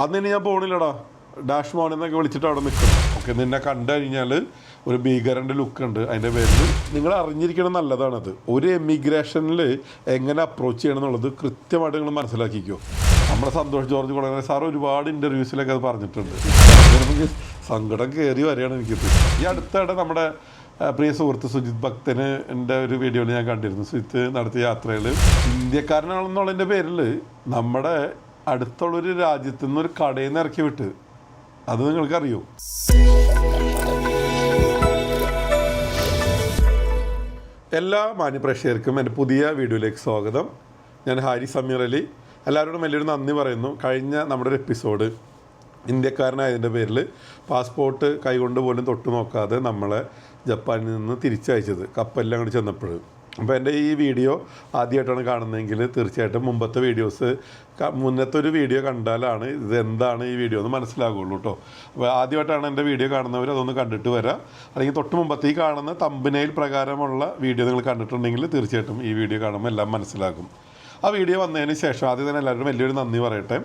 അന്ന് ഇനി ഞാൻ പോണില്ലടാ. ഡാഷ് മോൻ എന്നൊക്കെ വിളിച്ചിട്ട് അവിടെ നിൽക്കും. ഓക്കെ നിന്നെ കണ്ടു കഴിഞ്ഞാൽ ഒരു ഭീകരന്റെ ലുക്ക് ഉണ്ട്. അതിന്റെ പേരിൽ നിങ്ങൾ അറിഞ്ഞിരിക്കണം നല്ലതാണത്. ഒരു എമിഗ്രേഷനിൽ എങ്ങനെ അപ്രോച്ച് ചെയ്യണം എന്നുള്ളത് കൃത്യമായിട്ട് നിങ്ങൾ മനസ്സിലാക്കിക്കോ. നമ്മുടെ സന്തോഷ് ജോർജ് കുളങ്ങര സാർ ഒരുപാട് ഇന്റർവ്യൂസിലൊക്കെ അത് പറഞ്ഞിട്ടുണ്ട്. എനിക്ക് സങ്കടം കയറി വരികയാണ് എനിക്കിത്. ഈ അടുത്തിടെ നമ്മുടെ പ്രിയ സുഹൃത്ത് സുജിത് ഭക്തന് എന്റെ ഒരു വീഡിയോയിൽ ഞാൻ കണ്ടിരുന്നു. സുജിത്ത് നടത്തിയ യാത്രയിൽ ഇന്ത്യക്കാരനാണെന്നുള്ളതിന്റെ പേരിൽ നമ്മുടെ അടുത്തുള്ളൊരു രാജ്യത്തു നിന്ന് ഒരു കടയിൽ നിന്ന് ഇറക്കി വിട്ട്. അത് നിങ്ങൾക്കറിയോ? എല്ലാ മാന്യപ്രേക്ഷകർക്കും എന്റെ പുതിയ വീഡിയോയിലേക്ക് സ്വാഗതം. ഞാൻ ഹാരി സമീർ അലി. എല്ലാവരോടും വലിയൊരു നന്ദി പറയുന്നു. കഴിഞ്ഞ നമ്മുടെ ഒരു എപ്പിസോഡ് ഇന്ത്യക്കാരനായതിന്റെ പേരിൽ പാസ്പോർട്ട് കൈകൊണ്ട് പോലും തൊട്ട് നോക്കാതെ നമ്മളെ ജപ്പാനിൽ നിന്ന് തിരിച്ചയച്ചത്. കപ്പലിൽ അങ്ങോട്ട് ചെന്നപ്പോൾ അപ്പോൾ എന്റെ ഈ വീഡിയോ ആദ്യമായിട്ടാണ് കാണുന്നതെങ്കിൽ തീർച്ചയായിട്ടും മുമ്പത്തെ വീഡിയോസ് മുന്നത്തെ ഒരു വീഡിയോ കണ്ടാലാണ് ഇത് എന്താണ് ഈ വീഡിയോ എന്ന് മനസ്സിലാകുള്ളൂ കേട്ടോ അപ്പോൾ ആദ്യമായിട്ടാണ് എന്റെ വീഡിയോ കാണുന്നവർ അതൊന്ന് കണ്ടിട്ട് വരാം. അല്ലെങ്കിൽ തൊട്ട് മുമ്പത്തെ ഈ കാണുന്ന തമ്പനയിൽ പ്രകാരമുള്ള വീഡിയോ നിങ്ങൾ കണ്ടിട്ടുണ്ടെങ്കിൽ തീർച്ചയായിട്ടും ഈ വീഡിയോ കാണുമ്പോൾ എല്ലാം മനസ്സിലാകും. ആ വീഡിയോ വന്നതിന് ശേഷം ആദ്യം തന്നെ എല്ലാവരും വലിയൊരു നന്ദി പറയട്ടെ.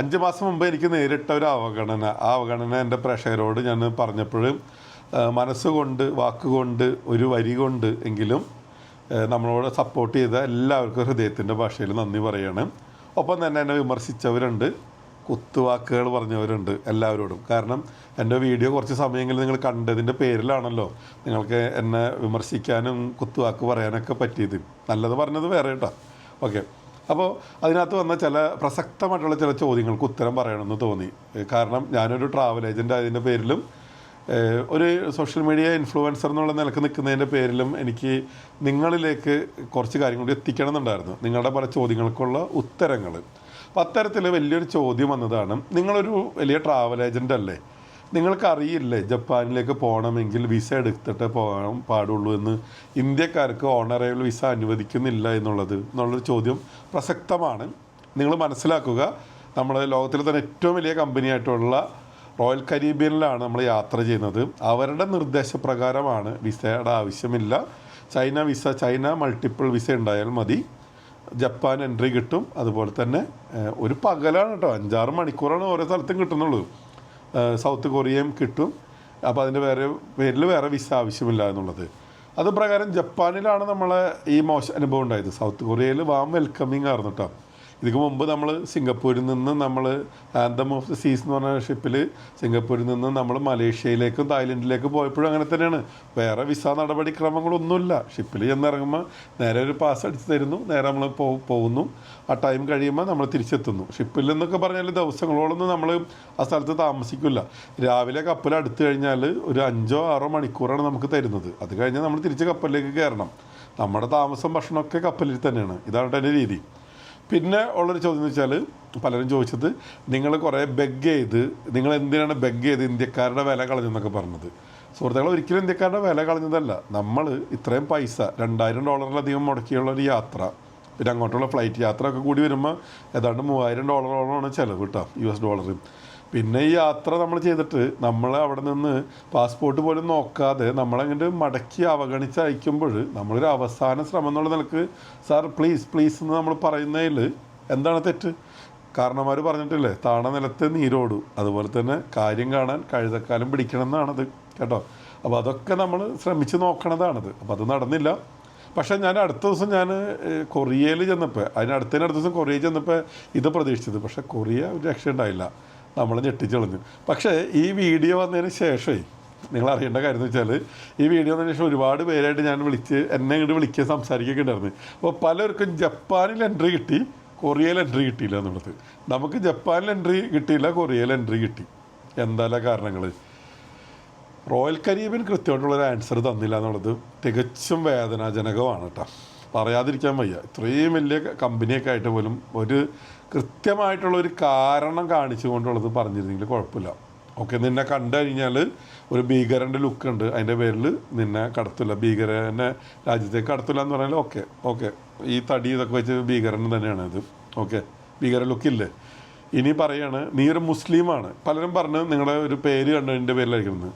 അഞ്ച് മാസം മുമ്പ് എനിക്ക് നേരിട്ട ഒരു അവഗണന ആ അവഗണന എന്റെ പ്രേക്ഷകരോട് ഞാൻ പറഞ്ഞപ്പോഴും മനസ്സുകൊണ്ട് വാക്കുകൊണ്ട് ഒരു വരി കൊണ്ട് എങ്കിലും നമ്മളോട് സപ്പോർട്ട് ചെയ്ത എല്ലാവർക്കും ഹൃദയത്തിന്റെ ഭാഷയിൽ നന്ദി പറയാണ്. ഒപ്പം തന്നെ എന്നെ വിമർശിച്ചവരുണ്ട്. കുത്തുവാക്കുകൾ പറഞ്ഞവരുണ്ട് എല്ലാവരോടും. കാരണം എന്റെ വീഡിയോ കുറച്ച് സമയങ്ങളിൽ നിങ്ങൾ കണ്ടതിന്റെ പേരിലാണല്ലോ നിങ്ങൾക്ക് എന്നെ വിമർശിക്കാനും കുത്തുവാക്ക് പറയാനൊക്കെ പറ്റിയത്. നല്ലത് പറഞ്ഞത് വേറെ കേട്ടോ. ഓക്കെ അപ്പോൾ അതിനകത്ത് വന്ന ചില പ്രസക്തമായിട്ടുള്ള ചില ചോദ്യങ്ങൾക്ക് ഉത്തരം പറയണമെന്ന് തോന്നി. കാരണം ഞാനൊരു ട്രാവൽ ഏജന്റ് ആയതിന്റെ പേരിലും ഒരു സോഷ്യൽ മീഡിയ ഇൻഫ്ലുവൻസർ എന്നുള്ള നിലയ്ക്ക് നിൽക്കുന്നതിന്റെ പേരിലും എനിക്ക് നിങ്ങളിലേക്ക് കുറച്ച് കാര്യങ്ങൾ കൂടി എത്തിക്കണം എന്നുണ്ടായിരുന്നു നിങ്ങളുടെ പല ചോദ്യങ്ങൾക്കുള്ള ഉത്തരങ്ങൾ. അപ്പോൾ അത്തരത്തിൽ വലിയൊരു ചോദ്യം വന്നതാണ്. നിങ്ങളൊരു വലിയ ട്രാവൽ ഏജന്റ് അല്ലേ? നിങ്ങൾക്ക് അറിയില്ലേ ജപ്പാനിലേക്ക് പോകണമെങ്കിൽ വിസ എടുത്തിട്ട് പോകാൻ പാടുള്ളൂ എന്ന് ഇന്ത്യക്കാർക്ക് ഓണറേബിൾ വിസ അനുവദിക്കുന്നില്ല എന്നുള്ളത് എന്നുള്ളൊരു ചോദ്യം പ്രസക്തമാണ്. നിങ്ങൾ മനസ്സിലാക്കുക നമ്മൾ ലോകത്തിലെ തന്നെ ഏറ്റവും വലിയ കമ്പനിയായിട്ടുള്ള റോയൽ കരീബിയനിലാണ് നമ്മൾ യാത്ര ചെയ്യുന്നത്. അവരുടെ നിർദ്ദേശപ്രകാരമാണ് വിസയുടെ ആവശ്യമില്ല. China visa China multiple visa ഉണ്ടായാൽ മതി. ജപ്പാൻ എൻട്രി കിട്ടും. അതുപോലെ തന്നെ ഒരു പകലാണ് കേട്ടോ. അഞ്ചാറ് മണിക്കൂറാണ് ഓരോ സ്ഥലത്തും കിട്ടുന്നുള്ളൂ. സൗത്ത് കൊറിയയും കിട്ടും. അപ്പോൾ അതിന്റെ വേറെ പേരിൽ വേറെ വിസ ആവശ്യമില്ല എന്നുള്ളത്. അത് പ്രകാരം ജപ്പാനിലാണ് നമ്മളെ ഈ മോശം അനുഭവം ഉണ്ടായത്. സൗത്ത് കൊറിയയിൽ വാം വെൽക്കമിങ് ആയിരുന്നു കേട്ടോ. ഇതിക്ക് മുമ്പ് നമ്മൾ സിംഗപ്പൂരിൽ നിന്ന് നമ്മൾ ആന്തം ഓഫ് ദ സീസ് എന്ന് പറഞ്ഞ ഷിപ്പിൽ സിംഗപ്പൂരിൽ നിന്ന് നമ്മൾ മലേഷ്യയിലേക്കും തായ്ലൻഡിലേക്കും പോയപ്പോഴും അങ്ങനെ തന്നെയാണ്. വേറെ വിസ നടപടിക്രമങ്ങളൊന്നുമില്ല. ഷിപ്പിൽ ചെന്നിറങ്ങുമ്പോൾ നേരെ ഒരു പാസ് അടിച്ച് തരുന്നു. നേരെ നമ്മൾ പോകുന്നു. ആ ടൈം കഴിയുമ്പോൾ നമ്മൾ തിരിച്ചെത്തുന്നു. ഷിപ്പിൽ നിന്നൊക്കെ പറഞ്ഞാൽ ദിവസങ്ങളോളൊന്നും നമ്മൾ ആ സ്ഥലത്ത് താമസിക്കില്ല രാവിലെ കപ്പൽ അടുത്ത് കഴിഞ്ഞാൽ ഒരു അഞ്ചോ ആറോ മണിക്കൂറാണ് നമുക്ക് തരുന്നത്. അത് കഴിഞ്ഞാൽ നമ്മൾ തിരിച്ച് കപ്പലിലേക്ക് കയറണം നമ്മുടെ താമസം ഭക്ഷണമൊക്കെ കപ്പലിൽ തന്നെയാണ്. ഇതാണ് എന്റെ രീതി. പിന്നെ ഉള്ളൊരു ചോദ്യം എന്ന് വെച്ചാൽ പലരും ചോദിച്ചത് നിങ്ങൾ കുറേ ബെഗ് ചെയ്ത് നിങ്ങൾ എന്തിനാണ് ബെഗ് ചെയ്ത് ഇന്ത്യക്കാരുടെ വില കളഞ്ഞെന്നൊക്കെ പറഞ്ഞത്? സുഹൃത്തുക്കൾ ഒരിക്കലും ഇന്ത്യക്കാരുടെ വില കളഞ്ഞതല്ല. നമ്മൾ ഇത്രയും പൈസ രണ്ടായിരം ഡോളറിലധികം മുടക്കിയുള്ള ഒരു യാത്ര പിന്നെ അങ്ങോട്ടുള്ള ഫ്ലൈറ്റ് യാത്ര ഒക്കെ കൂടി വരുമ്പോൾ ഏതാണ്ട് മൂവായിരം ഡോളറോളമാണ് ചിലവ് കേട്ടോ യു എസ് ഡോളർ പിന്നെ ഈ യാത്ര നമ്മൾ ചെയ്തിട്ട് നമ്മൾ അവിടെ നിന്ന് പാസ്പോർട്ട് പോലും നോക്കാതെ നമ്മളങ്ങോട്ട് മടക്കി അവഗണിച്ച് അയക്കുമ്പോൾ നമ്മളൊരു അവസാന ശ്രമം എന്നുള്ള നിലയ്ക്ക് സാർ പ്ലീസ് പ്ലീസ് എന്ന് നമ്മൾ പറയുന്നതിൽ എന്താണ് തെറ്റ്? കാരണന്മാർ പറഞ്ഞിട്ടില്ലേ താണ നിലത്ത് നീരോടും. അതുപോലെ തന്നെ കാര്യം കാണാൻ കഴുതക്കാലം പിടിക്കണം എന്നാണത് കേട്ടോ? അപ്പോൾ അതൊക്കെ നമ്മൾ ശ്രമിച്ച് നോക്കണതാണത്. അപ്പോൾ അത് നടന്നില്ല. പക്ഷേ ഞാൻ അടുത്ത ദിവസം ഞാൻ കൊറിയയിൽ ചെന്നപ്പോൾ അതിന് അടുത്ത ദിവസം കൊറിയയിൽ ചെന്നപ്പോൾ ഇത് പ്രതീക്ഷിച്ചത്. പക്ഷേ കൊറിയ ഒരു രക്ഷ ഉണ്ടായില്ല. നമ്മൾ ഞെട്ടിച്ചളഞ്ഞു പക്ഷേ ഈ വീഡിയോ വന്നതിന് ശേഷമേ നിങ്ങൾ അറിയേണ്ട കാര്യം എന്ന് വെച്ചാൽ ഈ വീഡിയോ വന്നതിന് ശേഷം ഒരുപാട് പേരായിട്ട് ഞാൻ വിളിച്ച് എന്നെ ഇങ്ങോട്ട് വിളിക്കുക സംസാരിക്കുകയൊക്കെ ഉണ്ടായിരുന്നു. അപ്പോൾ പലർക്കും ജപ്പാനിൽ എൻട്രി കിട്ടി കൊറിയയിൽ എൻട്രി കിട്ടിയില്ല എന്നുള്ളത്. നമുക്ക് ജപ്പാനിൽ എൻട്രി കിട്ടിയില്ല കൊറിയയിൽ എൻട്രി കിട്ടി. എന്തായാലും കാരണങ്ങൾ റോയൽ കരീബിയൻ കൃത്യമായിട്ടുള്ളൊരു ആൻസർ തന്നില്ല എന്നുള്ളത് തികച്ചും വേദനാജനകമാണ് കേട്ടോ. പറയാതിരിക്കാൻ വയ്യ. ഇത്രയും വലിയ കമ്പനിയൊക്കെ ആയിട്ട് പോലും ഒരു കൃത്യമായിട്ടുള്ള ഒരു കാരണം കാണിച്ചുകൊണ്ടുള്ളത് പറഞ്ഞിരുന്നെങ്കിൽ കുഴപ്പമില്ല. ഓക്കെ നിന്നെ കണ്ടു കഴിഞ്ഞാൽ ഒരു ഭീകരന്റെ ലുക്ക് ഉണ്ട്. അതിന്റെ പേരിൽ നിന്നെ കടത്തില്ല. ഭീകരനെ രാജ്യത്തേക്ക് കടത്തില്ല എന്ന് പറഞ്ഞാൽ ഓക്കെ ഓക്കെ. ഈ തടി ഇതൊക്കെ വെച്ച് ഭീകരൻ തന്നെയാണ് ഇത്. ഓക്കെ ഭീകര ലുക്കില്ലേ ഇനി പറയാണ് നീ ഒരു മുസ്ലിമാണ്. പലരും പറഞ്ഞു നിങ്ങളുടെ ഒരു പേര് കണ്ടതിന്റെ പേരിലായിരിക്കുന്നത്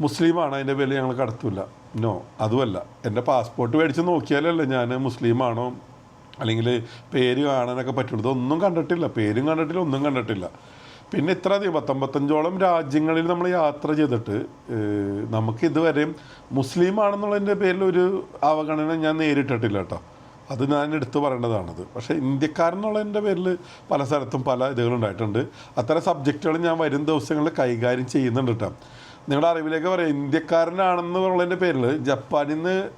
മുസ്ലിമാണ് അതിന്റെ പേരിൽ ഞങ്ങൾ കടത്തില്ല നോ അതുമല്ല. എന്റെ പാസ്പോർട്ട് മേടിച്ച് നോക്കിയാലല്ലേ ഞാൻ മുസ്ലിമാണോ? അല്ലെങ്കിൽ പേര് കാണാനൊക്കെ പറ്റുള്ളൂ. ഇതൊന്നും കണ്ടിട്ടില്ല. പേരും കണ്ടിട്ടില്ല ഒന്നും കണ്ടിട്ടില്ല. പിന്നെ ഇത്ര അധികം പത്തൊമ്പത്തഞ്ചോളം രാജ്യങ്ങളിൽ നമ്മൾ യാത്ര ചെയ്തിട്ട് നമുക്ക് ഇതുവരെയും മുസ്ലിം ആണെന്നുള്ളതിന്റെ പേരിൽ ഒരു അവഗണന ഞാൻ നേരിട്ടിട്ടില്ല കേട്ടോ. അത് ഞാൻ എടുത്തു പറയേണ്ടതാണത്. പക്ഷേ ഇന്ത്യക്കാരെന്നുള്ളതിന്റെ പേരിൽ പല സ്ഥലത്തും പല ഇതുകളുണ്ടായിട്ടുണ്ട് അത്തരം സബ്ജക്റ്റുകൾ ഞാൻ വരും ദിവസങ്ങളിൽ കൈകാര്യം ചെയ്യുന്നുണ്ട് കേട്ടോ. നിങ്ങളുടെ അറിവിലേക്ക് പറയാം. ഇന്ത്യക്കാരനാണെന്ന് ഉള്ളതിന്റെ പേരിൽ ജപ്പാനിൽ നിന്ന്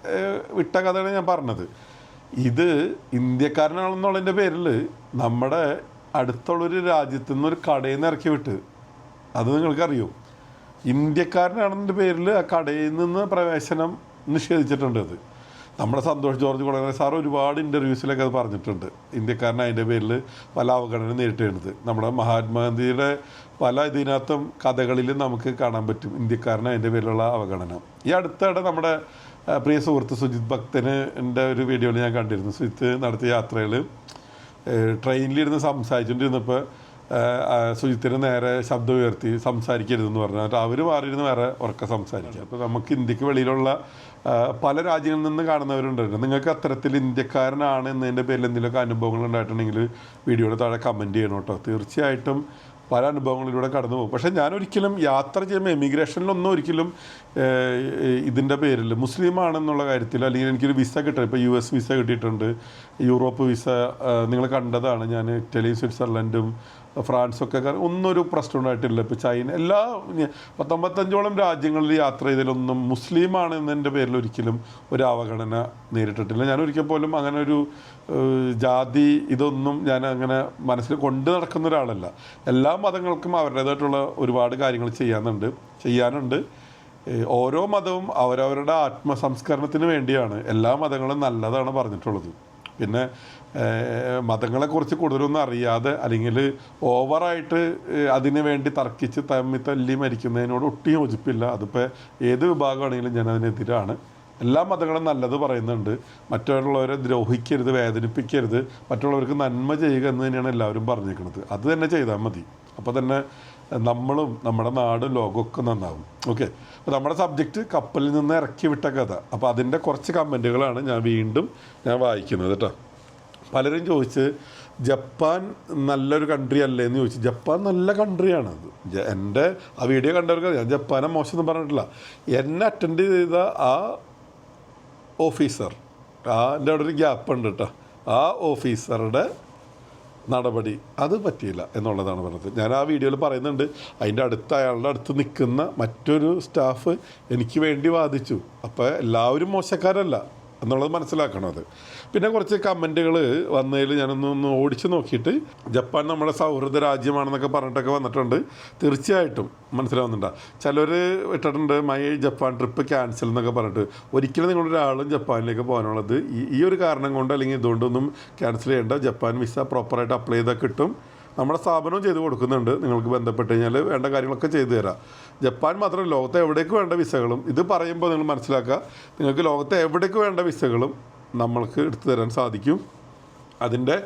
വിട്ട കഥയാണ് ഞാൻ പറഞ്ഞത്. ഇത് ഇന്ത്യക്കാരനാണെന്നുള്ളതിന്റെ പേരിൽ നമ്മുടെ അടുത്തുള്ളൊരു രാജ്യത്തു നിന്നൊരു കടയിൽ നിന്ന് ഇറക്കി വിട്ട്. അത് നിങ്ങൾക്കറിയോ? ഇന്ത്യക്കാരനാണെന്നതിന്റെ പേരിൽ ആ കടയിൽ നിന്ന് പ്രവേശനം നിഷേധിച്ചിട്ടുണ്ട് അത്. നമ്മുടെ സന്തോഷ് ജോർജ് കുളങ്ങര സാർ ഒരുപാട് ഇന്റർവ്യൂസിലൊക്കെ അത് പറഞ്ഞിട്ടുണ്ട്. ഇന്ത്യക്കാരൻ അതിന്റെ പേരിൽ പല അവഗണന നേരിട്ടിരുന്നത് നമ്മുടെ മഹാത്മാഗാന്ധിയുടെ പല ഇതിനകത്തും കഥകളിലും നമുക്ക് കാണാൻ പറ്റും ഇന്ത്യക്കാരൻ അതിന്റെ പേരിലുള്ള അവഗണന. ഈ അടുത്തിടെ നമ്മുടെ പ്രിയ സുഹൃത്ത് സുജിത് ഭക്തന് എന്റെ ഒരു വീഡിയോയിൽ ഞാൻ കണ്ടിരുന്നു. സുജിത്ത് നടത്തിയ യാത്രയിൽ ട്രെയിനിലിരുന്ന് സംസാരിച്ചുകൊണ്ടിരുന്നപ്പോൾ സുജിത്തിന് നേരെ ശബ്ദം ഉയർത്തി സംസാരിക്കരുതെന്ന് പറഞ്ഞു. അവർ മാറിയിരുന്ന് വേറെ ഉറക്കെ സംസാരിക്കുക അപ്പോൾ നമുക്ക് ഇന്ത്യയ്ക്ക് വെളിയിലുള്ള പല രാജ്യങ്ങളിൽ നിന്ന് കാണുന്നവരുണ്ടല്ലോ. നിങ്ങൾക്ക് അത്തരത്തിൽ ഇന്ത്യക്കാരനാണ് എന്നതിന്റെ പേരിൽ എന്തെങ്കിലുമൊക്കെ അനുഭവങ്ങൾ ഉണ്ടായിട്ടുണ്ടെങ്കിൽ വീഡിയോയുടെ താഴെ കമന്റ് ചെയ്യണം കേട്ടോ. തീർച്ചയായിട്ടും പല അനുഭവങ്ങളിലൂടെ കടന്നു പോകും. പക്ഷേ ഞാൻ ഒരിക്കലും യാത്ര ചെയ്യുമ്പോൾ എമിഗ്രേഷനിലൊന്നും ഒരിക്കലും ഇതിന്റെ പേരിൽ മുസ്ലിം ആണെന്നുള്ള കാര്യത്തിൽ അല്ലെങ്കിൽ എനിക്കൊരു വിസ കിട്ടും ഇപ്പോൾ യു എസ് വിസ കിട്ടിയിട്ടുണ്ട്. യൂറോപ്പ് വിസ നിങ്ങൾ കണ്ടതാണ്. ഞാൻ ഇറ്റലിയും സ്വിറ്റ്സർലൻഡും ഫ്രാൻസൊക്കെ ഒന്നൊരു ഒന്നും ഒരു പ്രശ്നം ഇപ്പോൾ ചൈന. എല്ലാ പത്തൊമ്പത്തഞ്ചോളം രാജ്യങ്ങളിൽ യാത്ര ചെയ്തതിലൊന്നും മുസ്ലിമാണ് എന്നതിന്റെ പേരിൽ ഒരിക്കലും ഒരു അവഗണന നേരിട്ടിട്ടില്ല. ഞാൻ ഒരിക്കൽ പോലും അങ്ങനെ ഒരു ജാതി ഇതൊന്നും ഞാൻ അങ്ങനെ മനസ്സിൽ കൊണ്ടു നടക്കുന്ന ഒരാളല്ല. എല്ലാ മതങ്ങൾക്കും അവരുടേതായിട്ടുള്ള ഒരുപാട് കാര്യങ്ങൾ ചെയ്യാനുണ്ട് ചെയ്യാനുണ്ട്. ഓരോ മതവും അവരവരുടെ ആത്മസംസ്കരണത്തിന് വേണ്ടിയാണ്. എല്ലാ മതങ്ങളും നല്ലതാണ് പറഞ്ഞിട്ടുള്ളത്. പിന്നെ മതങ്ങളെക്കുറിച്ച് കൂടുതലൊന്നും അറിയാതെ അല്ലെങ്കിൽ ഓവറായിട്ട് അതിനു വേണ്ടി തർക്കിച്ച് തമ്മി തല്ലി മരിക്കുന്നതിനോട് ഒട്ടും യോജിപ്പില്ല. അതിപ്പോൾ ഏത് വിഭാഗമാണെങ്കിലും ഞാൻ അതിനെതിരാണ് എല്ലാ മതങ്ങളും നല്ലത് പറയുന്നുണ്ട്. മറ്റുള്ളവരെ ദ്രോഹിക്കരുത് വേദനിപ്പിക്കരുത്. മറ്റുള്ളവർക്ക് നന്മ ചെയ്യുക എന്ന് തന്നെയാണ് എല്ലാവരും പറഞ്ഞേക്കുന്നത് അത് തന്നെ ചെയ്താൽ മതി. അപ്പോൾ തന്നെ നമ്മളും നമ്മുടെ നാടും ലോകമൊക്കെ നന്നാവും. ഓക്കെ. അപ്പോൾ നമ്മുടെ സബ്ജക്റ്റ് കപ്പലിൽ നിന്ന് ഇറക്കി വിട്ട കഥ. അപ്പോൾ അതിന്റെ കുറച്ച് കമന്റുകളാണ് ഞാൻ വീണ്ടും ഞാൻ വായിക്കുന്നത് കേട്ടോ. പലരും ചോദിച്ച് ജപ്പാൻ നല്ലൊരു കൺട്രി അല്ലേ എന്ന് ചോദിച്ചു. ജപ്പാൻ നല്ല കൺട്രിയാണ് അത്. എന്റെ ആ വീഡിയോ കണ്ടവർക്ക് ഞാൻ ജപ്പാനെ മോശം എന്ന് പറഞ്ഞിട്ടില്ല. എന്നെ അറ്റൻഡ് ചെയ്ത ആ ഓഫീസർ ആ എന്റെ അവിടെ ഒരു ഗ്യാപ്പ് ഉണ്ട് കേട്ടോ ആ ഓഫീസറുടെ നടപടി. അത് പറ്റിയില്ല എന്നുള്ളതാണ് പറഞ്ഞത്. ഞാൻ ആ വീഡിയോയിൽ പറയുന്നുണ്ട്. അതിന്റെ അടുത്ത് അയാളുടെ അടുത്ത് നിൽക്കുന്ന മറ്റൊരു സ്റ്റാഫ് എനിക്ക് വേണ്ടി വാദിച്ചു. അപ്പോൾ എല്ലാവരും മോശക്കാരല്ല. എന്നുള്ളത് മനസ്സിലാക്കണം അത്. പിന്നെ കുറച്ച് കമന്റുകൾ വന്നതിൽ ഞാനൊന്ന് ഒന്ന് ഓടിച്ചു നോക്കിയിട്ട് ജപ്പാൻ നമ്മുടെ സൗഹൃദ രാജ്യമാണെന്നൊക്കെ പറഞ്ഞിട്ടൊക്കെ വന്നിട്ടുണ്ട്. തീർച്ചയായിട്ടും മനസ്സിലാവുന്നുണ്ട്. ചിലർ ഇട്ടിട്ടുണ്ട് മൈ ജപ്പാൻ ട്രിപ്പ് ക്യാൻസൽ എന്നൊക്കെ പറഞ്ഞിട്ട്. ഒരിക്കലും നിങ്ങളൊരാളും ജപ്പാനിലേക്ക് പോകാനുള്ളത് ഈ ഈ ഒരു കാരണം കൊണ്ട് അല്ലെങ്കിൽ ഇതുകൊണ്ടൊന്നും ക്യാൻസൽ ചെയ്യേണ്ട. ജപ്പാൻ വിസ പ്രോപ്പറായിട്ട് അപ്ലൈ ചെയ്താൽ കിട്ടും. നമ്മുടെ സ്ഥാപനവും ചെയ്തു കൊടുക്കുന്നുണ്ട്. നിങ്ങൾക്ക് ബന്ധപ്പെട്ട് കഴിഞ്ഞാൽ വേണ്ട കാര്യങ്ങളൊക്കെ ചെയ്തു തരാം. ജപ്പാൻ മാത്രമല്ല ലോകത്തെ എവിടേക്ക് വേണ്ട വിസകളും ഇത് പറയുമ്പോൾ നിങ്ങൾ മനസ്സിലാക്കുക നിങ്ങൾക്ക് ലോകത്തെ എവിടേക്ക് വേണ്ട വിസകളും നമ്മൾക്ക് എടുത്തു തരാൻ സാധിക്കും. അതിന്റെ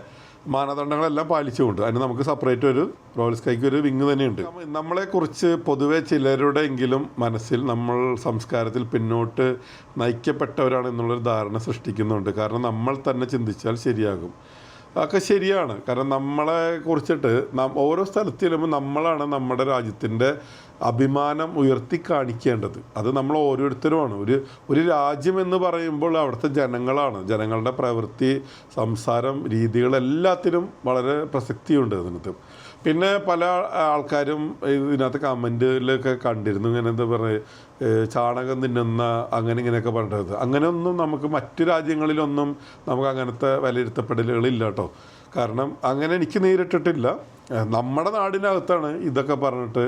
മാനദണ്ഡങ്ങളെല്ലാം പാലിച്ചുകൊണ്ട്. അതിന് നമുക്ക് സെപ്പറേറ്റ് ഒരു റോയൽ സ്കൈക്ക് ഒരു വിങ് തന്നെയുണ്ട്. നമ്മ- നമ്മളെക്കുറിച്ച് പൊതുവെ ചിലരുടെയെങ്കിലും മനസ്സിൽ നമ്മൾ സംസ്കാരത്തിൽ പിന്നോട്ട് നയിക്കപ്പെട്ടവരാണ് എന്നുള്ളൊരു ധാരണ സൃഷ്ടിക്കുന്നുണ്ട്. കാരണം നമ്മൾ തന്നെ ചിന്തിച്ചാൽ ശരിയാകും. അതൊക്കെ ശരിയാണ്. കാരണം നമ്മളെ കുറിച്ചിട്ട് നാം ഓരോ സ്ഥലത്ത് ചെല്ലുമ്പോൾ നമ്മളാണ് നമ്മുടെ രാജ്യത്തിന്റെ അഭിമാനം ഉയർത്തി കാണിക്കേണ്ടത്. അത് നമ്മൾ ഓരോരുത്തരുമാണ്. ഒരു ഒരു രാജ്യം എന്ന് പറയുമ്പോൾ അവിടുത്തെ ജനങ്ങളാണ്. ജനങ്ങളുടെ പ്രവൃത്തി സംസാരം രീതികൾ എല്ലാത്തിനും വളരെ പ്രസക്തിയുണ്ട് അതിനകത്ത്. പിന്നെ പല ആൾക്കാരും ഇതിനകത്ത് കമന്റിലൊക്കെ കണ്ടിരുന്നു. ഇങ്ങനെ എന്താ പറയുക ചാണകം തിന്നുന്ന അങ്ങനെ ഇങ്ങനെയൊക്കെ പറഞ്ഞത് അങ്ങനെയൊന്നും നമുക്ക് മറ്റു രാജ്യങ്ങളിലൊന്നും നമുക്ക് അങ്ങനത്തെ വിലയിരുത്തപ്പെടലുകളില്ല കേട്ടോ. കാരണം അങ്ങനെ എനിക്ക് നേരിട്ടിട്ടില്ല. നമ്മുടെ നാടിനകത്താണ് ഇതൊക്കെ പറഞ്ഞിട്ട്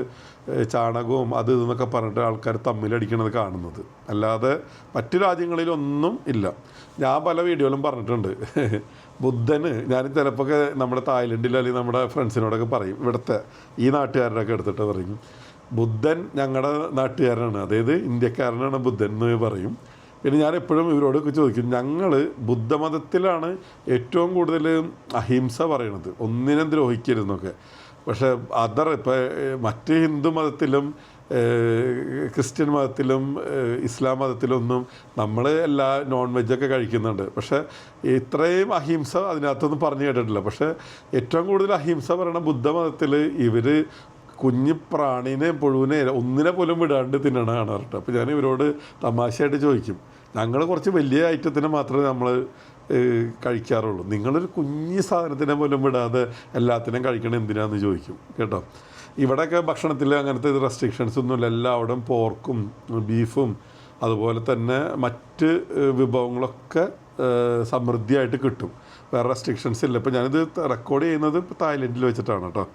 ചാണകവും അത് ഇതെന്നൊക്കെ പറഞ്ഞിട്ട് ആൾക്കാർ തമ്മിലടിക്കണത് കാണുന്നത്. അല്ലാതെ മറ്റു രാജ്യങ്ങളിലൊന്നും ഇല്ല. ഞാൻ പല വീഡിയോയിലും പറഞ്ഞിട്ടുണ്ട്. ബുദ്ധന് ഞാൻ ചിലപ്പോൾ നമ്മുടെ തായ്ലൻഡിൽ അല്ലെങ്കിൽ നമ്മുടെ ഫ്രണ്ട്സിനോടൊക്കെ പറയും ഇവിടുത്തെ ഈ നാട്ടുകാരുടെയൊക്കെ എടുത്തിട്ട് പറയും ബുദ്ധൻ ഞങ്ങളുടെ നാട്ടുകാരനാണ്. അതായത് ഇന്ത്യക്കാരനാണ് ബുദ്ധൻ എന്ന് പറയും. പിന്നെ ഞാൻ എപ്പോഴും ഇവരോട് ചോദിക്കും ഞങ്ങൾ ബുദ്ധമതത്തിലാണ് ഏറ്റവും കൂടുതൽ അഹിംസ പറയണത്. ഒന്നിനും ദ്രോഹിക്കരുതെന്നൊക്കെ പക്ഷേ അതർ ഇപ്പോൾ മറ്റ് ഹിന്ദു മതത്തിലും ക്രിസ്ത്യൻ മതത്തിലും ഇസ്ലാം മതത്തിലൊന്നും നമ്മൾ എല്ലാ നോൺ വെജൊക്കെ കഴിക്കുന്നുണ്ട്. പക്ഷേ ഇത്രയും അഹിംസ അതിനകത്തൊന്നും പറഞ്ഞു കേട്ടിട്ടില്ല. പക്ഷേ ഏറ്റവും കൂടുതൽ അഹിംസ പറയുന്ന ബുദ്ധമതത്തിൽ ഇവർ കുഞ്ഞു പ്രാണീനെ പുഴുവിനെ ഒന്നിനെ പോലും വിടാണ്ട് തിന്നണ പറഞ്ഞിട്ട് അപ്പോൾ ഞാൻ ഇവരോട് തമാശയായിട്ട് ചോദിക്കും. ഞങ്ങൾ കുറച്ച് വലിയ ഐറ്റത്തിനെ മാത്രമേ നമ്മൾ കഴിക്കാറുള്ളൂ. നിങ്ങളൊരു കുഞ്ഞു സാധനത്തിനെ പോലും വിടാതെ എല്ലാത്തിനും കഴിക്കണം എന്തിനാന്ന് ചോദിക്കും. കേട്ടോ. ഇവിടെയൊക്കെ ഭക്ഷണത്തിൽ അങ്ങനത്തെ റെസ്ട്രിക്ഷൻസ് ഒന്നുമില്ല എല്ലാവിടും പോർക്കും ബീഫും അതുപോലെ തന്നെ മറ്റ് വിഭവങ്ങളൊക്കെ സമൃദ്ധിയായിട്ട് കിട്ടും. വേറെ റെസ്ട്രിക്ഷൻസ് ഇല്ല. ഇപ്പോൾ ഞാനിത് റെക്കോർഡ് ചെയ്യുന്നത് തായ്ലൻഡിൽ വെച്ചിട്ടാണ് കേട്ടോ.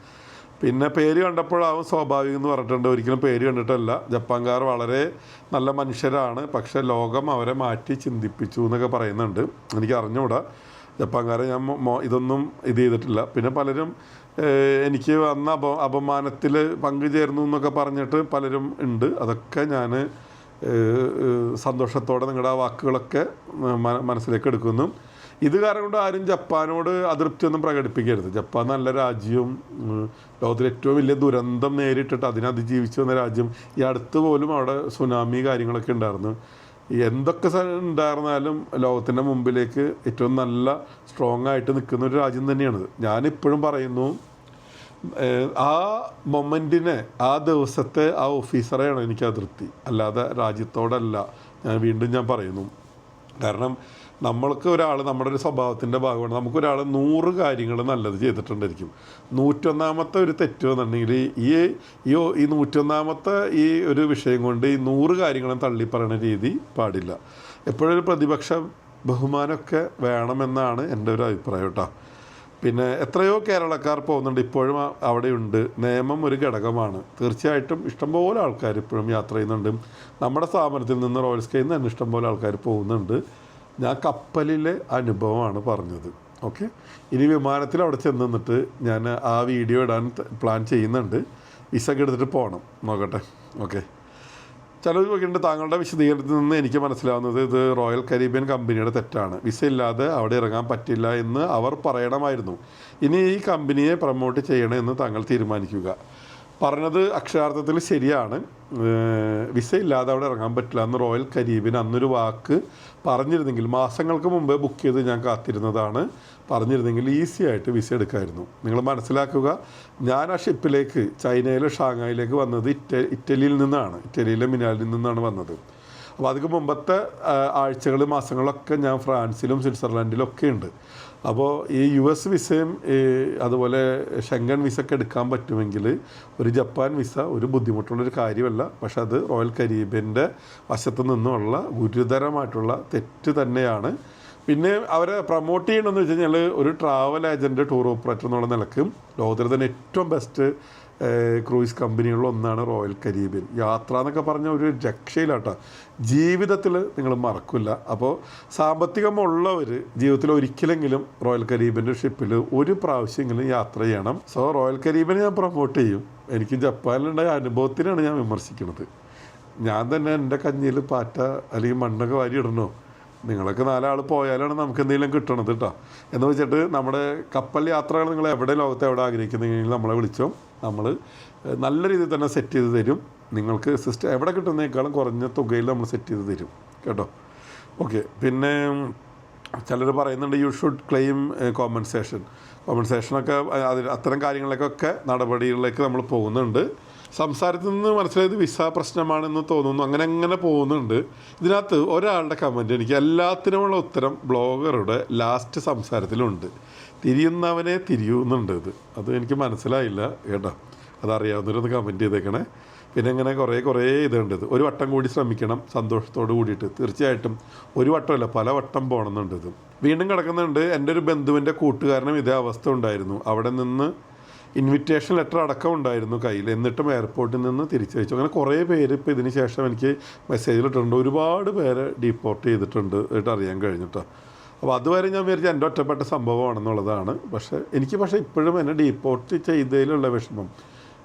പിന്നെ പേര് കണ്ടപ്പോഴാവും സ്വാഭാവികം എന്ന് പറഞ്ഞിട്ടുണ്ട്. ഒരിക്കലും പേര് കണ്ടിട്ടല്ല. ജപ്പാൻകാർ വളരെ നല്ല മനുഷ്യരാണ്. പക്ഷേ ലോകം അവരെ മാറ്റി ചിന്തിപ്പിച്ചു എന്നൊക്കെ പറയുന്നുണ്ട്. എനിക്ക് അറിഞ്ഞുകൂടാ. ജപ്പാൻകാരെ ഞാൻ ഇതൊന്നും ഇത് ചെയ്തിട്ടില്ല. പിന്നെ പലരും എനിക്ക് വന്ന അപ അപമാനത്തിൽ പങ്കുചേർന്നു എന്നൊക്കെ പറഞ്ഞിട്ട് പലരും ഉണ്ട്. അതൊക്കെ ഞാൻ സന്തോഷത്തോടെ നിങ്ങളുടെ ആ വാക്കുകളൊക്കെ മനസ്സിലേക്ക് എടുക്കുന്നു. ഇത് കാരണം കൊണ്ട് ആരും ജപ്പാനോട് അതൃപ്തിയൊന്നും പ്രകടിപ്പിക്കരുത്. ജപ്പാൻ നല്ല രാജ്യവും ലോകത്തിൽ ഏറ്റവും വലിയ ദുരന്തം നേരിട്ടിട്ട് അതിനെ അതിജീവിച്ചു വന്ന രാജ്യം. ഈ അടുത്ത് പോലും അവിടെ സുനാമി കാര്യങ്ങളൊക്കെ ഉണ്ടായിരുന്നു. എന്തൊക്കെ ഉണ്ടായിരുന്നാലും ലോകത്തിന്റെ മുമ്പിലേക്ക് ഏറ്റവും നല്ല സ്ട്രോങ് ആയിട്ട് നിൽക്കുന്ന ഒരു രാജ്യം തന്നെയാണിത്. ഞാനിപ്പോഴും പറയുന്നു ആ മൊമെന്റിനെ ആ ദിവസത്തെ ആ ഓഫീസറെയാണ് എനിക്ക് അതൃപ്തി. അല്ലാതെ രാജ്യത്തോടല്ല. ഞാൻ വീണ്ടും ഞാൻ പറയുന്നു. കാരണം നമ്മൾക്ക് ഒരാൾ നമ്മുടെ ഒരു സ്വഭാവത്തിന്റെ ഭാഗമാണ്. നമുക്കൊരാൾ നൂറ് കാര്യങ്ങൾ നല്ലത് ചെയ്തിട്ടുണ്ടായിരിക്കും നൂറ്റൊന്നാമത്തെ ഒരു തെറ്റ് എന്നുണ്ടെങ്കിൽ ഈ ഈ ഈ നൂറ്റൊന്നാമത്തെ ഈ ഒരു വിഷയം കൊണ്ട് ഈ നൂറ് കാര്യങ്ങളും തള്ളി പറയുന്ന രീതി പാടില്ല. എപ്പോഴൊരു പ്രതിപക്ഷ ബഹുമാനമൊക്കെ വേണമെന്നാണ് എന്റെ ഒരു അഭിപ്രായം കേട്ടോ. പിന്നെ എത്രയോ കേരളക്കാർ പോകുന്നുണ്ട്. ഇപ്പോഴും അവിടെയുണ്ട്. നിയമം ഒരു ഘടകമാണ്. തീർച്ചയായിട്ടും ഇഷ്ടംപോലെ ആൾക്കാർ ഇപ്പോഴും യാത്ര ചെയ്യുന്നുണ്ട്. നമ്മുടെ സ്ഥാപനത്തിൽ നിന്ന് റോയൽ സ്കൈയിൽ നിന്ന് തന്നെ ഇഷ്ടംപോലെ ആൾക്കാർ പോകുന്നുണ്ട്. ഞാൻ കപ്പലിലെ അനുഭവമാണ് പറഞ്ഞത്. ഓക്കെ? ഇനി വിമാനത്തിൽ അവിടെ ചെന്ന് നിന്നിട്ട് ഞാൻ ആ വീഡിയോ ഇടാൻ പ്ലാൻ ചെയ്യുന്നുണ്ട്. വിസ ഒക്കെ എടുത്തിട്ട് പോകണം നോക്കട്ടെ. ഓക്കെ? ചിലർ ചോദിക്കുന്നുണ്ട് താങ്കളുടെ വിശദീകരണത്തിൽ നിന്ന് എനിക്ക് മനസ്സിലാവുന്നത് ഇത് റോയൽ കരീബിയൻ കമ്പനിയുടെ തെറ്റാണ്. വിസ ഇല്ലാതെ അവിടെ ഇറങ്ങാൻ പറ്റില്ല എന്ന് അവർ പറയണമായിരുന്നു. ഇനി ഈ കമ്പനിയെ പ്രമോട്ട് ചെയ്യണമെന്ന് താങ്കൾ തീരുമാനിക്കുക. പറഞ്ഞത് അക്ഷരാർത്ഥത്തിൽ ശരിയാണ്. വിസ ഇല്ലാതെ അവിടെ ഇറങ്ങാൻ പറ്റില്ല എന്ന് റോയൽ കരീബിന് അന്നൊരു വാക്ക് പറഞ്ഞിരുന്നെങ്കിൽ മാസങ്ങൾക്ക് മുമ്പേ ബുക്ക് ചെയ്ത് ഞാൻ കാത്തിരുന്നതാണ്. പറഞ്ഞിരുന്നെങ്കിൽ ഈസി ആയിട്ട് വിസ എടുക്കായിരുന്നു. നിങ്ങൾ മനസ്സിലാക്കുക ഞാൻ ആ ഷിപ്പിലേക്ക് ചൈനയിലെ ഷാങ്ങായിലേക്ക് വന്നത് ഇറ്റ ഇറ്റലിയിൽ നിന്നാണ്. ഇറ്റലിയിലെ മിനാലിൽ നിന്നാണ് വന്നത്. അപ്പോൾ അതിന് മുമ്പത്തെ ആഴ്ചകൾ മാസങ്ങളൊക്കെ ഞാൻ ഫ്രാൻസിലും സ്വിറ്റ്സർലൻഡിലും ഒക്കെ ഉണ്ട്. അപ്പോൾ ഈ യു എസ് വിസയും അതുപോലെ ഷെങ്കൻ വിസ ഒക്കെ എടുക്കാൻ പറ്റുമെങ്കിൽ ഒരു ജപ്പാൻ വിസ ഒരു ബുദ്ധിമുട്ടുള്ളൊരു കാര്യമല്ല. പക്ഷെ അത് റോയൽ കരീബിയന്റെ വശത്തു നിന്നുള്ള ഗുരുതരമായിട്ടുള്ള തെറ്റ് തന്നെയാണ്. പിന്നെ അവരെ പ്രൊമോട്ട് ചെയ്യണമെന്ന് വെച്ച് കഴിഞ്ഞാൽ ഒരു ട്രാവൽ ഏജന്റ് ടൂർ ഓപ്പറേറ്റർ എന്നുള്ള നിലയ്ക്ക് ലോകത്തിലെ തന്നെ ഏറ്റവും ബെസ്റ്റ് ക്രൂയിസ് കമ്പനികളിൽ ഒന്നാണ് റോയൽ കരീബിയൻ. യാത്ര എന്നൊക്കെ പറഞ്ഞ ഒരു രക്ഷയിലാട്ടോ. ജീവിതത്തിൽ നിങ്ങൾ മറക്കില്ല അപ്പോൾ സാമ്പത്തികമുള്ളവർ ജീവിതത്തിൽ ഒരിക്കലെങ്കിലും റോയൽ കരീബിയന്റെ ഷിപ്പിൽ ഒരു പ്രാവശ്യമെങ്കിലും യാത്ര ചെയ്യണം. സോ റോയൽ കരീബിയനെ ഞാൻ പ്രൊമോട്ട് ചെയ്യും. എനിക്ക് ജപ്പാനിലുണ്ടായ അനുഭവത്തിനാണ് ഞാൻ വിമർശിക്കുന്നത്. ഞാൻ തന്നെ എന്റെ കഞ്ഞിയിൽ പാറ്റ അല്ലെങ്കിൽ മണ്ണൊക്കെ വാരി ഇടണോ? നിങ്ങളൊക്കെ നാലാൾ പോയാലാണ് നമുക്ക് എന്തെങ്കിലും കിട്ടണത് കേട്ടോ എന്ന് വെച്ചിട്ട് നമ്മുടെ കപ്പൽ യാത്രകൾ നിങ്ങൾ എവിടെ ലോകത്ത് എവിടെ ആഗ്രഹിക്കുന്നെങ്കിൽ നമ്മളെ വിളിച്ചോ? നമ്മൾ നല്ല രീതിയിൽ തന്നെ സെറ്റ് ചെയ്ത് തരും. നിങ്ങൾക്ക് സിസ്റ്റം എവിടെ കിട്ടുന്നതിനേക്കാളും കുറഞ്ഞ തുകയിൽ നമ്മൾ സെറ്റ് ചെയ്ത് തരും. കേട്ടോ? ഓക്കെ പിന്നെ ചിലർ പറയുന്നുണ്ട് യു ഷുഡ് ക്ലെയിം കോമ്പൻസേഷൻ കോമ്പൻസേഷനൊക്കെ അതിൽ അത്തരം കാര്യങ്ങളിലേക്കൊക്കെ നടപടികളിലേക്ക് നമ്മൾ പോകുന്നുണ്ട്. സംസാരത്തിൽ നിന്ന് മനസ്സിലായത് വിസ പ്രശ്നമാണെന്ന് തോന്നുന്നു. അങ്ങനെ അങ്ങനെ പോകുന്നുണ്ട്. ഇതിനകത്ത് ഒരാളുടെ കമന്റ് എനിക്ക് എല്ലാത്തിനുമുള്ള ഉത്തരം ബ്ലോഗറുടെ ലാസ്റ്റ് സംസാരത്തിലുണ്ട്. തിരിയുന്നവനെ തിരിയുന്നുണ്ട് ഇത്. അത് എനിക്ക് മനസ്സിലായില്ല കേട്ടോ. അതറിയാവുന്നവരൊന്ന് കമന്റ് ചെയ്തേക്കണേ. പിന്നെ ഇങ്ങനെ കുറേ കുറേ ഇതുണ്ട് ഇത്. ഒരു വട്ടം കൂടി ശ്രമിക്കണം സന്തോഷത്തോട് കൂടിയിട്ട്. തീർച്ചയായിട്ടും ഒരു വട്ടമല്ല പല വട്ടം പോകണമെന്നുണ്ട് ഇത്. വീണ്ടും കിടക്കുന്നുണ്ട്. എന്റെ ഒരു ബന്ധുവിന്റെ കൂട്ടുകാരനും ഇതേ അവസ്ഥ ഉണ്ടായിരുന്നു. അവിടെ നിന്ന് ഇൻവിറ്റേഷൻ ലെറ്റർ അടക്കം ഉണ്ടായിരുന്നു കയ്യിൽ. എന്നിട്ടും എയർപോർട്ടിൽ നിന്ന് തിരിച്ചയച്ചു അങ്ങനെ കുറേ പേര് ഇപ്പോൾ ഇതിന് ശേഷം എനിക്ക് മെസ്സേജിലിട്ടുണ്ട് ഒരുപാട് പേരെ ഡീപ്പോർട്ട് ചെയ്തിട്ടുണ്ട്. ആയിട്ട് അറിയാൻ കഴിഞ്ഞിട്ടോ അപ്പോൾ അതുവരെ ഞാൻ വിചാരിച്ച എന്റെ ഒറ്റപ്പെട്ട സംഭവമാണെന്നുള്ളതാണ്. പക്ഷേ എനിക്ക് പക്ഷേ ഇപ്പോഴും എന്നെ ഡീപ്പോർട്ട് ചെയ്തതിലുള്ള വിഷമം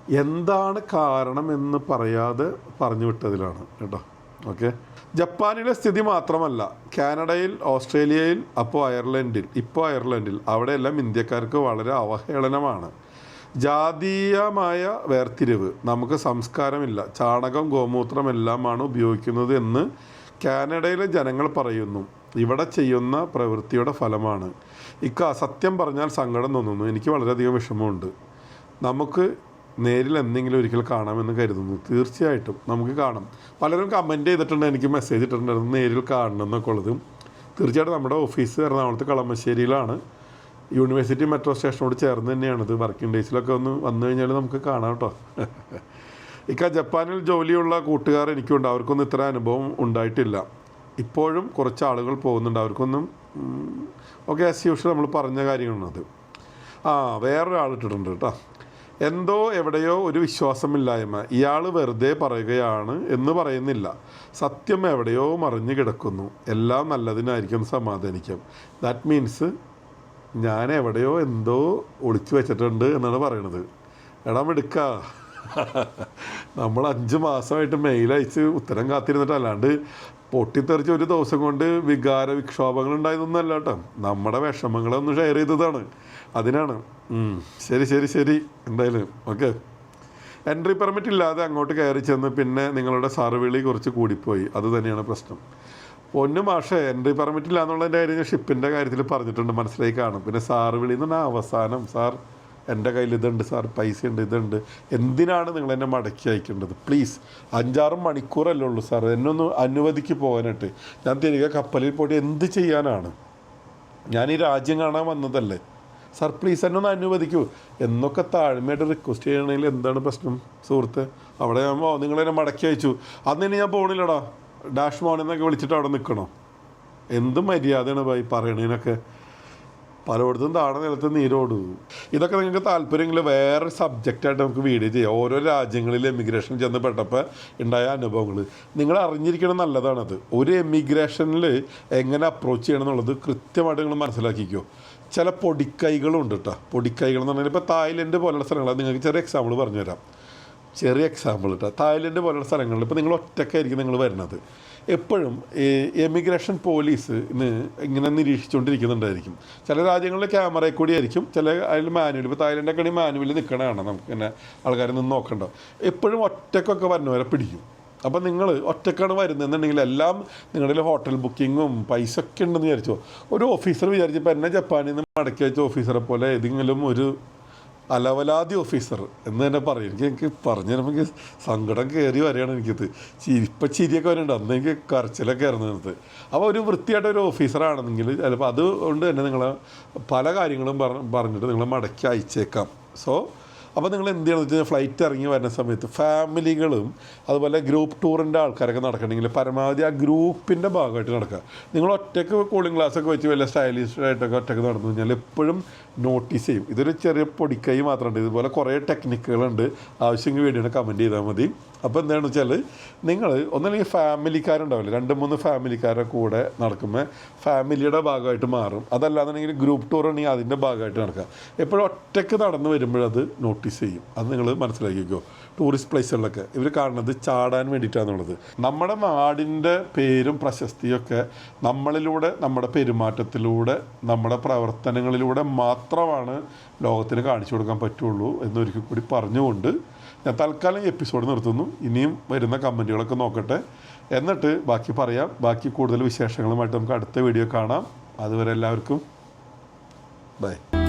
എന്താണ് കാരണം എന്ന് പറയാതെ പറഞ്ഞു വിട്ടതിലാണ് കേട്ടോ. ഓക്കെ? ജപ്പാനിലെ സ്ഥിതി മാത്രമല്ല. കാനഡയിൽ ഓസ്ട്രേലിയയിൽ അപ്പോൾ അയർലൻഡിൽ ഇപ്പോൾ അയർലൻഡിൽ അവിടെയെല്ലാം ഇന്ത്യക്കാർക്ക് വളരെ അവഹേളനമാണ്. ജാതീയമായ വേർതിരിവ് നമുക്ക് സംസ്കാരമില്ല ചാണകം ഗോമൂത്രം എല്ലാമാണ് ഉപയോഗിക്കുന്നത് എന്ന് കാനഡയിലെ ജനങ്ങൾ പറയുന്നു. ഇവിടെ ചെയ്യുന്ന പ്രവൃത്തിയുടെ ഫലമാണ്. ഇക്ക സത്യം പറഞ്ഞാൽ സങ്കടം തോന്നുന്നു. എനിക്ക് വളരെയധികം വിഷമമുണ്ട്. നമുക്ക് നേരിൽ എന്തെങ്കിലും ഒരിക്കൽ കാണാമെന്ന് കരുതുന്നു. തീർച്ചയായിട്ടും നമുക്ക് കാണാം. പലരും കമന്റ് ചെയ്തിട്ടുണ്ട്. എനിക്ക് മെസ്സേജ് ഇട്ടിട്ടുണ്ടായിരുന്നു നേരിൽ കാണണം എന്നൊക്കെ ഉള്ളത്. തീർച്ചയായിട്ടും നമ്മുടെ ഓഫീസ് എറണാകുളത്ത് കളമശ്ശേരിയിലാണ്. യൂണിവേഴ്സിറ്റി മെട്രോ സ്റ്റേഷനോട് ചേർന്ന് തന്നെയാണ് ഇത്. വർക്കിംഗ് ഡേയ്സിലൊക്കെ ഒന്ന് വന്നു കഴിഞ്ഞാൽ നമുക്ക് കാണാം കേട്ടോ. ഇക്ക ജപ്പാനിൽ ജോലിയുള്ള കൂട്ടുകാർ എനിക്കുണ്ട്. അവർക്കൊന്നും ഇത്ര അനുഭവം ഉണ്ടായിട്ടില്ല. ഇപ്പോഴും കുറച്ച് ആളുകൾ പോകുന്നുണ്ട്. അവർക്കൊന്നും ഓക്കെ ആസ് യൂഷ്വൽ നമ്മൾ പറഞ്ഞ കാര്യങ്ങളാണത് ആ വേറൊരാൾ ഇട്ടിട്ടുണ്ട് കേട്ടോ. എന്തോ എവിടെയോ ഒരു വിശ്വാസമില്ലായ്മ. ഇയാൾ വെറുതെ പറയുകയാണ് എന്ന് പറയുന്നില്ല. സത്യം എവിടെയോ മറിഞ്ഞു കിടക്കുന്നു. എല്ലാം നല്ലതിനായിരിക്കും സമാധാനിക്കാം. ദാറ്റ് മീൻസ് ഞാൻ എവിടെയോ എന്തോ ഒളിച്ചു വെച്ചിട്ടുണ്ട് എന്നാണ് പറയണത്. എടാ മിടുക്ക. നമ്മൾ അഞ്ച് മാസമായിട്ട് മെയിൽ അയച്ച് ഉത്തരം കാത്തിരുന്നിട്ട് അല്ലാണ്ട് പൊട്ടിത്തെറിച്ച് ഒരു ദിവസം കൊണ്ട് വികാര വിക്ഷോഭങ്ങൾ ഉണ്ടായതൊന്നുമല്ല കേട്ടോ. നമ്മുടെ വിഷമങ്ങളൊന്ന് ഷെയർ ചെയ്തതാണ്. അതിനാണ്. ശരി ശരി ശരി. എന്തായാലും ഓക്കെ എൻട്രി പെർമിറ്റ് ഇല്ലാതെ അങ്ങോട്ട് കയറി ചെന്ന് പിന്നെ നിങ്ങളുടെ സർവിളി കുറച്ച് കൂടിപ്പോയി. അത് തന്നെയാണ് പ്രശ്നം. പൊന്നു മാഷേ എൻട്രി പെർമിറ്റ് ഇല്ല എന്നുള്ളതിന്റെ കാര്യം ഞാൻ ഷിപ്പിന്റെ കാര്യത്തിൽ പറഞ്ഞിട്ടുണ്ട്. മനസ്സിലായി കാണും. പിന്നെ സാർ വിളി എന്ന് പറഞ്ഞാൽ അവസാനം സാർ. എന്റെ കയ്യിൽ ഇതുണ്ട് സാർ പൈസ ഉണ്ട് ഇതുണ്ട്. എന്തിനാണ് നിങ്ങൾ എന്നെ മടക്കി അയക്കേണ്ടത്? പ്ലീസ് അഞ്ചാറ് മണിക്കൂറല്ലേ ഉള്ളൂ സാർ. എന്നൊന്ന് അനുവദിക്ക് പോകാനായിട്ട്. ഞാൻ തിരികെ കപ്പലിൽ പോയിട്ട് എന്ത് ചെയ്യാനാണ്? ഞാൻ ഈ രാജ്യം കാണാൻ വന്നതല്ലേ. സാർ പ്ലീസ് എന്നെ ഒന്ന് അനുവദിക്കൂ. എന്നൊക്കെ താഴ്മയായിട്ട് റിക്വസ്റ്റ് ചെയ്യണമെങ്കിൽ എന്താണ് പ്രശ്നം സുഹൃത്ത്? അവിടെ ആകുമ്പോൾ നിങ്ങളെന്നെ മടക്കി അയച്ചു. അന്ന് ഇനി ഞാൻ പോകണില്ലടാ ഡാഷ് മോൺ എന്നൊക്കെ വിളിച്ചിട്ട് അവിടെ നിൽക്കണോ? എന്ത് മര്യാദയാണ് ഭായി പറയണതിനൊക്കെ പലയിടത്തും താഴെ നിലത്ത് നീരോടു ഇതൊക്കെ നിങ്ങൾക്ക് താല്പര്യമെങ്കിൽ വേറെ സബ്ജക്റ്റായിട്ട് നമുക്ക് വീഡിയോ ചെയ്യാം. ഓരോ രാജ്യങ്ങളിൽ എമിഗ്രേഷൻ ചെന്ന് പെട്ടപ്പോൾ ഉണ്ടായ അനുഭവങ്ങൾ. നിങ്ങൾ അറിഞ്ഞിരിക്കണം നല്ലതാണത്. ഒരു എമിഗ്രേഷനിൽ എങ്ങനെ അപ്രോച്ച് ചെയ്യണം എന്നുള്ളത് കൃത്യമായിട്ട് നിങ്ങൾ മനസ്സിലാക്കിക്കോ. ചില പൊടിക്കൈകളുണ്ട് കേട്ടോ പൊടിക്കൈകൾ എന്ന് പറഞ്ഞാൽ ഇപ്പോൾ തായ്ലൻഡ് പോലുള്ള സ്ഥലങ്ങളാണ്. നിങ്ങൾക്ക് ചെറിയ എക്സാമ്പിൾ പറഞ്ഞുതരാം. ചെറിയ എക്സാമ്പിൾ കേട്ടോ തായ്ലൻഡ് പോലുള്ള സ്ഥലങ്ങളിൽ ഇപ്പോൾ നിങ്ങൾ ഒറ്റയ്ക്കായിരിക്കും നിങ്ങൾ വരുന്നത്. എപ്പോഴും എമിഗ്രേഷൻ പോലീസ് ഇങ്ങനെ നിരീക്ഷിച്ചുകൊണ്ടിരിക്കുന്നുണ്ടായിരിക്കും. ചില രാജ്യങ്ങളിൽ ക്യാമറയിൽ കൂടി ആയിരിക്കും ചില അതിൽ മാനുവൽ ഇപ്പോൾ തായ്ലൻഡൊക്കെ ആണെങ്കിൽ മാനുവൽ നിൽക്കണതാണ് നമുക്ക് ഇങ്ങനെ ആൾക്കാരെ നിന്ന് നോക്കണ്ട. എപ്പോഴും ഒറ്റക്കൊക്കെ വരുന്നവരെ പിടിക്കും. അപ്പോൾ നിങ്ങൾ ഒറ്റക്കാണ് വരുന്നതെന്നുണ്ടെങ്കിൽ എല്ലാം നിങ്ങളുടെ ഹോട്ടൽ ബുക്കിങ്ങും പൈസ ഒക്കെ ഉണ്ടെന്ന് വിചാരിച്ചോ. ഒരു ഓഫീസർ വിചാരിച്ചപ്പോൾ എന്നെ ജപ്പാനിൽ നിന്ന് മടക്കി വെച്ച ഓഫീസറെ പോലെ ഏതെങ്കിലും ഒരു അലവലാതി ഓഫീസർ എന്ന് തന്നെ പറയും. എനിക്ക് എനിക്ക് പറഞ്ഞു തരുമ്പോൾ സങ്കടം കയറി വരികയാണ് എനിക്കത്. ഇപ്പം ചിരിയൊക്കെ വരുന്നുണ്ട് അന്ന് എനിക്ക് കരച്ചിലൊക്കെ ആയിരുന്നു അതിനകത്ത്. അപ്പോൾ ഒരു വൃത്തിയായിട്ട് ഒരു ഓഫീസറാണെന്നെങ്കിൽ ചിലപ്പോൾ അതുകൊണ്ട് തന്നെ നിങ്ങളെ പല കാര്യങ്ങളും പറഞ്ഞിട്ട് നിങ്ങളെ മടക്കി അയച്ചേക്കാം. സോ അപ്പോൾ നിങ്ങൾ എന്ത് ചെയ്യണമെന്ന് വെച്ച് കഴിഞ്ഞാൽ ഫ്ലൈറ്റ് ഇറങ്ങി വരുന്ന സമയത്ത് ഫാമിലികളും അതുപോലെ ഗ്രൂപ്പ് ടൂറിന്റെ ആൾക്കാരൊക്കെ നടക്കണമെങ്കിൽ പരമാവധി ആ ഗ്രൂപ്പിന്റെ ഭാഗമായിട്ട് നടക്കുക. നിങ്ങൾ ഒറ്റയ്ക്ക് കൂളിംഗ് ഗ്ലാസ്സൊക്കെ വെച്ച് വലിയ സ്റ്റൈലിഷ് ആയിട്ടൊക്കെ ഒറ്റയ്ക്ക് നടന്നു കഴിഞ്ഞാൽ എപ്പോഴും നോട്ടീസ് ചെയ്യും. ഇതൊരു ചെറിയ പൊടിക്കൈ മാത്രമുണ്ട് ഇതുപോലെ കുറേ ടെക്നിക്കുകളുണ്ട് ആവശ്യമെങ്കിൽ വേണ്ടിയാണ് കമന്റ് ചെയ്താൽ മതി. അപ്പോൾ എന്താണെന്ന് വെച്ചാൽ നിങ്ങൾ ഒന്നല്ലെങ്കിൽ ഫാമിലിക്കാരുണ്ടാവില്ല? രണ്ട് മൂന്ന് ഫാമിലിക്കാരുടെ കൂടെ നടക്കുമ്പോൾ ഫാമിലിയുടെ ഭാഗമായിട്ട് മാറും. അതല്ലാന്നുണ്ടെങ്കിൽ ഗ്രൂപ്പ് ടൂർ ആണെങ്കിൽ അതിന്റെ ഭാഗമായിട്ട് നടക്കുക എപ്പോഴും ഒറ്റയ്ക്ക് നടന്നു വരുമ്പോഴത് നോട്ടീസ് ചെയ്യും. അത് നിങ്ങൾ മനസ്സിലാക്കിക്കോ. ടൂറിസ്റ്റ് പ്ലേസുകളിലൊക്കെ. ഇവർ കാണുന്നത് ചാടാൻ വേണ്ടിയിട്ടാണെന്നുള്ളത് നമ്മുടെ നാടിന്റെ പേരും പ്രശസ്തിയൊക്കെ നമ്മളിലൂടെ നമ്മുടെ പെരുമാറ്റത്തിലൂടെ നമ്മുടെ പ്രവർത്തനങ്ങളിലൂടെ മാത്രമാണ് ലോകത്തിന് കാണിച്ചു കൊടുക്കാൻ പറ്റുള്ളൂ എന്നൊരിക്കൽ കൂടി പറഞ്ഞുകൊണ്ട് ഞാൻ തൽക്കാലം എപ്പിസോഡ് നിർത്തുന്നു. ഇനിയും വരുന്ന കമന്റുകളൊക്കെ നോക്കട്ടെ. എന്നിട്ട് ബാക്കി പറയാം. ബാക്കി കൂടുതൽ വിശേഷങ്ങളുമായിട്ട് നമുക്ക് അടുത്ത വീഡിയോ കാണാം. അതുവരെ എല്ലാവർക്കും ബൈ.